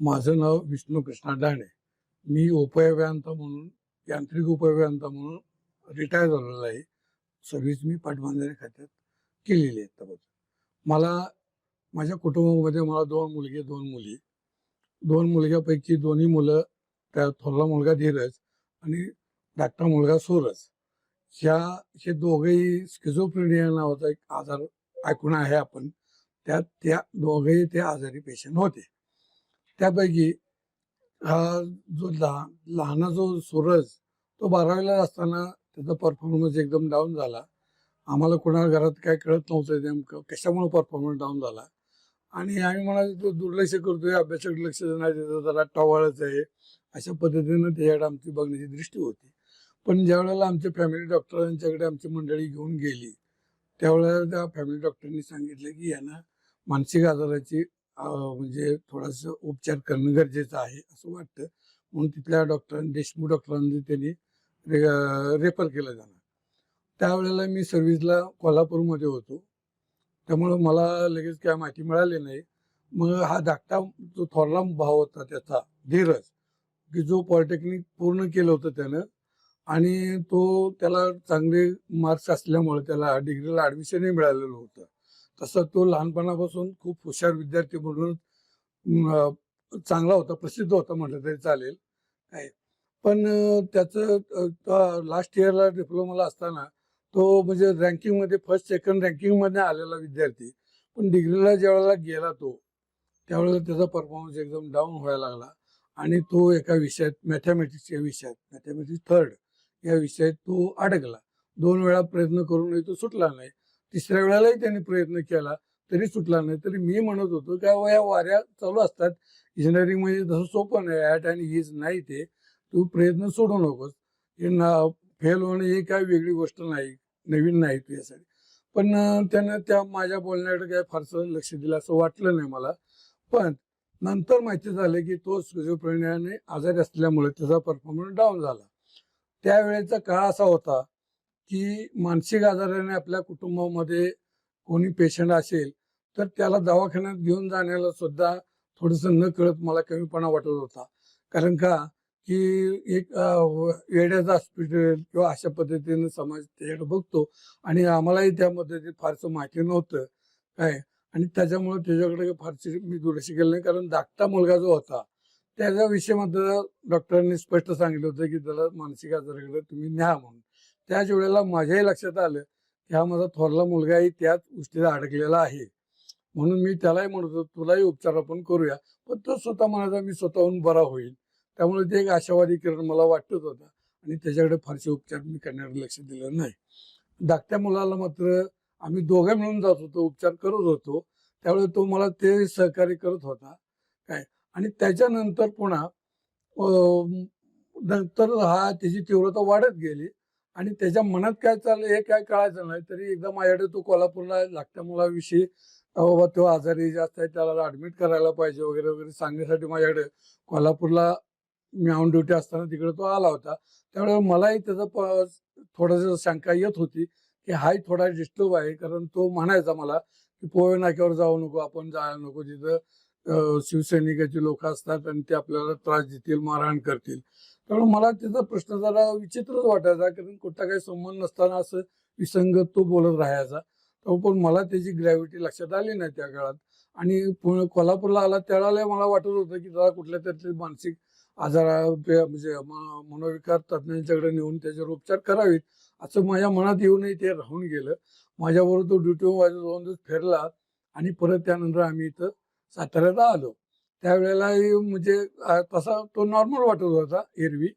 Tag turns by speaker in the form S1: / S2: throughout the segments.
S1: माझं नाव विष्णू कृष्णा डाणे. मी उपअभियंता म्हणून यांत्रिक उपअभियंता म्हणून रिटायर झालेलो आहे. सर्व्हिस मी पाटबंधारे खात्यात केलेली आहे. आत्तापासून मला माझ्या कुटुंबामध्ये मला दोन मुलगे दोन मुली. दोन मुलग्यापैकी दोन्ही मुलं त्या थोरला मुलगा धीरज आणि धाकटा मुलगा सूरज. ह्या हे दोघेही स्किझोफ्रेनिया नावाचा एक आजार ऐकून आहे आपण. त्यात त्या दोघेही ते आजारी पेशंट होते. त्यापैकी हा जो लहान लहाना जो सूरज तो बारावीला असताना त्याचा परफॉर्मन्स एकदम डाऊन झाला. आम्हाला कोणाला घरात काय कळत नव्हतं नेमकं कशामुळे परफॉर्मन्स डाऊन झाला. आणि आम्ही म्हणालो तो दुर्लक्ष करतोय अभ्यासाकडे लक्ष नाही देतो जरा टवाळच आहे. अशा पद्धतीनं त्याच्याकडे आमची बघण्याची दृष्टी होती. पण ज्या वेळेला आमच्या फॅमिली डॉक्टरांच्याकडे आमची मंडळी घेऊन गेली त्यावेळेला त्या फॅमिली डॉक्टरांनी सांगितलं की यांना मानसिक आजाराची म्हणजे थोडासा उपचार करणं गरजेचं आहे असं वाटतं. म्हणून तिथल्या डॉक्टरांनी देशमुख डॉक्टरांनी त्यांनी रेफर केलं त्यांना. त्यावेळेला मी सर्व्हिसला कोल्हापूरमध्ये होतो. त्यामुळं मला लगेच काय माहिती मिळाली नाही. मग हा धाकटा जो थोरला भाव होता त्याचा धीरज की जो पॉलिटेक्निक पूर्ण केलं होतं त्यानं आणि तो त्याला चांगले मार्क्स असल्यामुळे त्याला डिग्रीला ॲडमिशनही मिळालेलं होतं. तसं तो लहानपणापासून खूप हुशार विद्यार्थी म्हणून चांगला होता प्रसिद्ध होता म्हटलं तरी चालेल. नाही पण त्याचं लास्ट इयरला डिप्लोमाला असताना तो म्हणजे रँकिंगमध्ये फर्स्ट सेकंड रँकिंगमध्ये आलेला विद्यार्थी. पण डिग्रीला ज्यावेळेला गेला तो त्यावेळेला त्याचा परफॉर्मन्स एकदम डाऊन व्हायला लागला. आणि तो एका विषयात मॅथमॅटिक्सच्या विषयात मॅथमॅटिक्स थर्ड या विषयात तो अडकला. दोन वेळा प्रयत्न करूनही तो सुटला नाही. तिसऱ्या वेळेलाही त्यांनी प्रयत्न केला तरी सुटला नाही. तरी मी म्हणत होतो का या वाऱ्या चालू असतात. इंजिनिअरिंग म्हणजे तसं सोपं नाही ॲट आणि हीच नाही ते. तू प्रयत्न सोडू नकोस. हे ना फेल होणं ही काय वेगळी गोष्ट नाही नवीन नाही तुझ्यासाठी पण त्यानं त्या माझ्या बोलण्याकडे काय फारसं लक्ष दिलं असं वाटलं नाही मला. पण नंतर माहिती झालं की तो स्किझोफ्रेनियाने आजारी असल्यामुळे त्याचा परफॉर्मन्स डाऊन झाला. त्यावेळेचा काळ असा होता की मानसिक आजाराने आपल्या कुटुंबामध्ये कोणी पेशंट असेल तर त्याला दवाखान्यात घेऊन जाण्याला सुद्धा थोडंसं न कळत मला कमीपणा वाटत होता. कारण का? की एक अं, वेड्याचं हॉस्पिटल किंवा अशा पद्धतीनं समाज त्याच्याकडे बघतो आणि आम्हालाही त्यामध्ये फारसं माहिती नव्हतं. काय? आणि त्याच्यामुळे त्याच्याकडे फारशी मी दुर्लक्ष केलं नाही. कारण धाकटा मुलगा जो होता त्याच्या विषयी मात्र डॉक्टरांनी स्पष्ट सांगितलं होतं की त्याला मानसिक आजाराकडे तुम्ही न्या म्हणून. त्याच वेळेला माझ्याही लक्षात आलं की हा माझा थोरला मुलगाही त्याच गोष्टीला अडकलेला आहे. म्हणून मी त्यालाही म्हणत होतो तुलाही उपचार आपण करूया. पण तो स्वतः म्हणायचा मी स्वतःहून बरा होईल. त्यामुळे ते एक आशावादी किरण मला वाटत होता आणि त्याच्याकडे फारसे उपचार मी करण्याकडे लक्ष दिलं नाही. धाकट्या मुलाला मात्र आम्ही दोघं मिळून जात होतो उपचार करत होतो. त्यावेळेस तो मला ते सहकार्य करत होता. काय? आणि त्याच्यानंतर पुन्हा नंतर हा त्याची तीव्रता वाढत गेली. आणि त्याच्या मनात काय चाललं हे काय कळायचं नाही तरी एकदा माझ्याकडे तो कोल्हापूरला धाकट्या मुलाविषयी बाबा तो आजारी जास्त आहे त्याला ऍडमिट करायला पाहिजे वगैरे वगैरे सांगण्यासाठी माझ्याकडे कोल्हापूरला मी ऑन ड्युटी असताना तिकडे तो आला होता. त्यामुळे मलाही त्याचा प- थोडंसं शंका येत होती की हाय थोडा डिस्टर्ब आहे कारण तो म्हणायचा मला की पोहे नाक्यावर जाऊ नको आपण जायला नको तिथं. शिवसैनिकाचे लोक असतात आणि ते आपल्याला त्रास देतील मारहाण करतील. त्यामुळे मला त्याचा प्रश्न जरा विचित्रच वाटायचा कारण कुठला काही संबंध नसताना असं विसंगत तो बोलत राहायचा. पण मला त्याची ग्रॅव्हिटी लक्षात आली नाही त्या काळात. आणि कोल्हापूरला आला त्यावेळेला मला वाटत होतं की जरा कुठल्या तरी मानसिक आजारा म्हणजे म- मनोविकार तज्ज्ञांच्याकडे नेऊन त्याच्यावर उपचार करावेत असं माझ्या मनात येऊनही ते राहून गेलं. माझ्याबरोबर तो ड्युटीवर माझ्या दोन दिवस फिरला आणि परत त्यानंतर आम्ही इथं साताऱ्यात आलो. त्यावेळेला म्हणजे तसा तो नॉर्मल वाटत होता एरवी.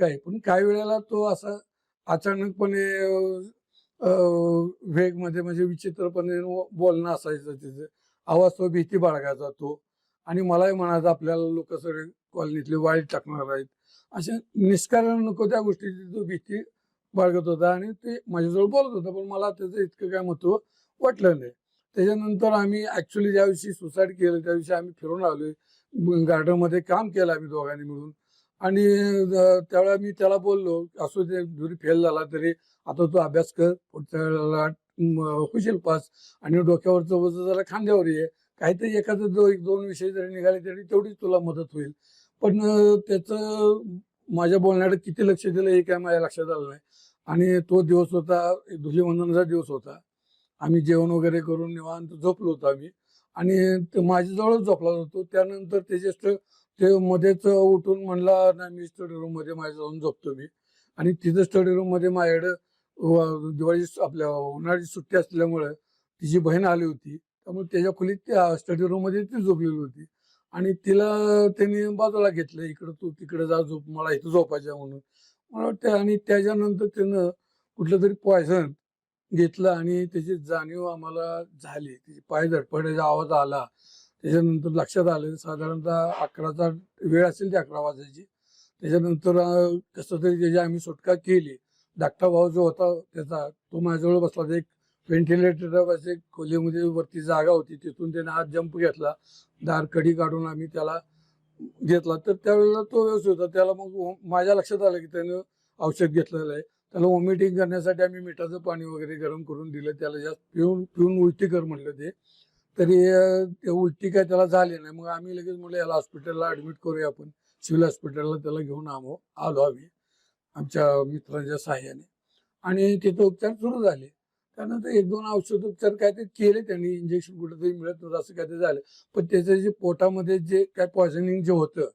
S1: काय पण काही वेळेला तो असा अचानकपणे वेगमध्ये म्हणजे विचित्रपणे बोलणं असायचं त्याचं आवाज तो भीती बाळगायचा तो. आणि मलाही म्हणायचं आपल्याला लोक सगळे कॉलनीतले वाईट टाकणार आहेत. अशा निष्कारण नको त्या गोष्टीची तो भीती बाळगत होता. आणि ते माझ्याजवळ बोलत होता पण मला त्याचं इतकं काय महत्त्व वाटलं नाही. त्याच्यानंतर आम्ही ऍक्च्युली ज्या दिवशी सुसाईड केलं त्या दिवशी आम्ही फिरून आलो गार्डनमध्ये काम केलं आम्ही दोघांनी मिळून. आणि त्यावेळेला मी त्याला बोललो असो ते जरी फेल झाला तरी आता तू अभ्यास कर पुढच्या वेळेला होशील पास. आणि डोक्यावरचं वजन जरा खांद्यावर ये. काहीतरी एखादं दो एक दोन विषय जरी निघाले तरी तेवढीच तुला मदत होईल. पण त्याचं माझ्या बोलण्याकडे किती लक्ष दिलं हे काय माझ्या लक्षात आलं नाही. आणि तो दिवस होता धुलीवंदनाचा दिवस होता. आम्ही जेवण वगैरे करून निवांत झोपलो होतो आम्ही. आणि माझ्याजवळच झोपला होतो त्यानंतर ते त्याचे ते मध्येच उठून म्हणला नाही मी स्टडी रूममध्ये माझ्या जाऊन झोपतो मी. आणि तिथं स्टडी रूममध्ये माझ्याकडं दिवाळी आपल्या उन्हाळ्याची सुट्टी असल्यामुळं तिची बहीण आली होती. त्यामुळे त्याच्या खोलीत त्या स्टडी रूममध्ये ती झोपलेली होती. आणि तिला त्यांनी बाजूला घेतलं इकडं तू तिकडे जा झोप मला इथं झोपायचं म्हणून. मला वाटतं आणि त्याच्यानंतर त्यानं कुठलं तरी पॉयझन घेतलं आणि त्याची जाणीव आम्हाला झाली. त्याची पाय धडपडायचा आवाज आला. त्याच्यानंतर लक्षात आलं साधारणतः अकराचा वेळ असेल ते अकरा वाजायची. त्याच्यानंतर कसं तरी त्याची आम्ही सुटका केली. धाकटा भाऊ जो होता त्याचा तो माझ्याजवळ बसला. एक व्हेंटिलेटर एक खोलीमध्ये वरती जागा होती. तिथून त्याने हात जंप घेतला. दार कडी काढून आम्ही त्याला घेतला. तर त्यावेळेला तो व्यवस्थित होता. त्याला मग माझ्या लक्षात आलं की त्यानं औषध घेतलेलं आहे. त्याला वॉमिटिंग करण्यासाठी आम्ही मिठाचं पाणी वगैरे गरम करून दिलं. त्याला जास्त पिऊन पिऊन उलटी कर म्हटलं ते. तरी ते उलटी काय त्याला झाली नाही. मग आम्ही लगेच म्हटलं याला हॉस्पिटलला ऍडमिट करूया आपण. सिव्हिल हॉस्पिटलला त्याला घेऊन आमो आलो आम्ही. आमच्या मित्रांच्या सहाय्याने आणि तिथं उपचार सुरू झाले. त्यानंतर एक दोन औषध उपचार काय ते केले त्यांनी. इंजेक्शन कुठेतरी मिळत नव्हतं असं काय ते झालं. पण त्याचं जे पोटामध्ये जे काय पॉयझनिंग जे होतं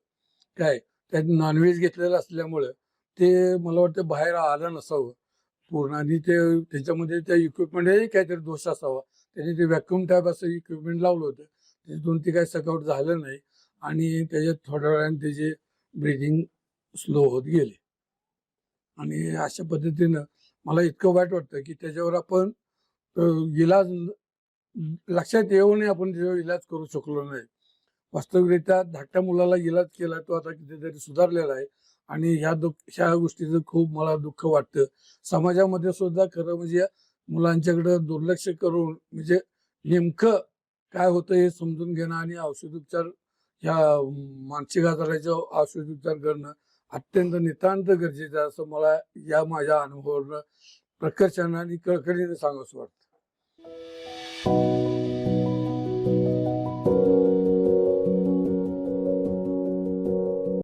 S1: काय त्यात नॉनव्हेज घेतलेलं असल्यामुळं ते मला वाटतं बाहेर आलं नसावं. पूर्ण आणि ते त्याच्यामध्ये त्या इक्विपमेंटही काहीतरी दोष असावा. त्याने ते व्हॅक्युम टाईप असं इक्विपमेंट लावलं होतं. त्याच्यातून ते काही सकआउट झालं नाही. आणि त्याच्यात थोड्या वेळाने त्याचे ब्रिदिंग स्लो होत गेले. आणि अशा पद्धतीनं मला इतकं वाईट वाटतं की त्याच्यावर आपण इलाज लक्षात येऊनही आपण त्याच्यावर इलाज करू शकलो नाही. वास्तविकरित्या धाकट्या मुलाला इलाज केला तो आता कितीतरी सुधारलेला आहे. आणि ह्या दुःख ह्या गोष्टीचं खूप मला दुःख वाटतं. समाजामध्ये सुद्धा खरं म्हणजे मुलांच्याकडे दुर्लक्ष करून म्हणजे नेमकं काय होतं हे समजून घेणं आणि औषधोपचार ह्या मानसिक आजाराचे औषधोपचार करणं अत्यंत नितांत गरजेचं आहे असं मला या माझ्या अनुभवावरनं प्रकर्षानं आणि कळकळीने सांगावंसं वाटतं.